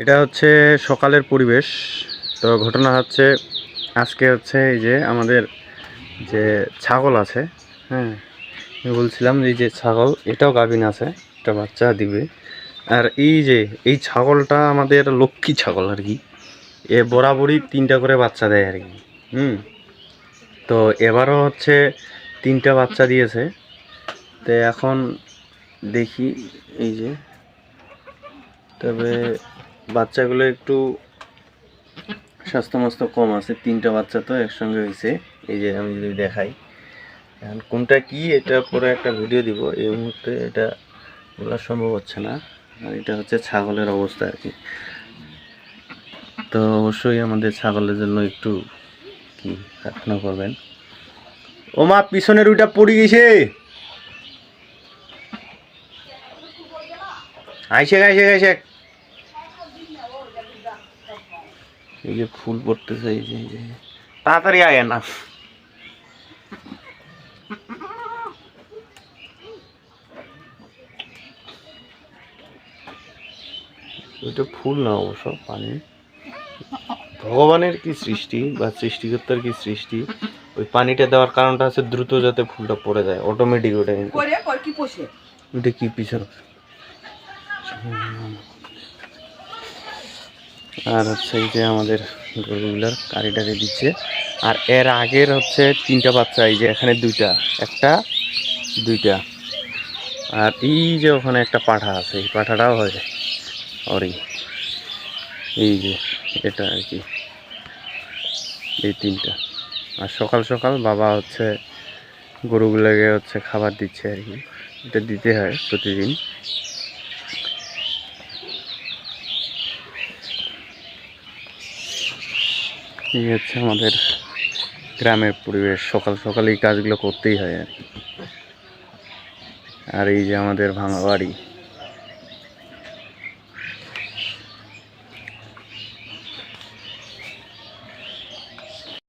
এটা হচ্ছে সকালের পরিবেশ। তো ঘটনা হচ্ছে, আজকে হচ্ছে এই যে আমাদের যে ছাগল আছে হ্যাঁ আমি বলছিলাম এই যে ছাগল, এটাও গাভিন আছে এটা বাচ্চা দিবে। আর এই যে, এই ছাগলটা আমাদের লক্ষ্মী ছাগল আর কি। এ বরাবরই তিনটা করে বাচ্চা দেয় আর কি, হুম। তো এবারও হচ্ছে তিনটা বাচ্চা দিয়েছে। তো এখন দেখি, এই যে, তবে বাচ্চাগুলো একটু স্বাস্থ্যমস্ত কম আছে, তিনটা বাচ্চা তো একসঙ্গে হয়েছে। এই যে আমি যদি দেখাই, এখন কোনটা কি এটা পরে একটা ভিডিও দিব। এই মুহূর্তে এটা বলা সম্ভব হচ্ছে না। আর এটা হচ্ছে ছাগলের অবস্থা আর কি। তো অবশ্যই আমাদের ছাগলের জন্য একটু কি প্রার্থনা করবেন। ও মা, পিছনের ওইটা পড়ে গেছে। আইসে আইসে আইসে এই যে ফুল পড়তেছে এই যে এই যে। তাড়াতাড়ি আয় না ওইটা ফুল না অবশ্য পানি। ভগবানের কি সৃষ্টি বা সৃষ্টিকর্তার কি সৃষ্টি? ওই পানিটা দেওয়ার কারণটা হচ্ছে দ্রুত যাতে ফুলটা পড়ে যায় অটোমেটিক ওটা। কিন্তু কি পোষে? ওটা কি পিছন? আর হচ্ছে এই যে আমাদের গরুগুলার কারি দিচ্ছে। আর এর আগের হচ্ছে তিনটা বাচ্চা, এই যে এখানে দুইটা, একটা, দুইটা। আর এই যে ওখানে একটা পাঠা আছে, এই পাঠাটাও হয় ওরই এই যে এটা আর কি, এই তিনটা। আর সকাল সকাল বাবা হচ্ছে গরুগুলোকে হচ্ছে খাবার দিচ্ছে আর কি। এটা দিতে হয় প্রতিদিন। এই হচ্ছে আমাদের গ্রামের পরিবেশ, সকাল সকাল এই কাজগুলো করতেই হয় আর কি। আর এই যে আমাদের ভাঙা বাড়ি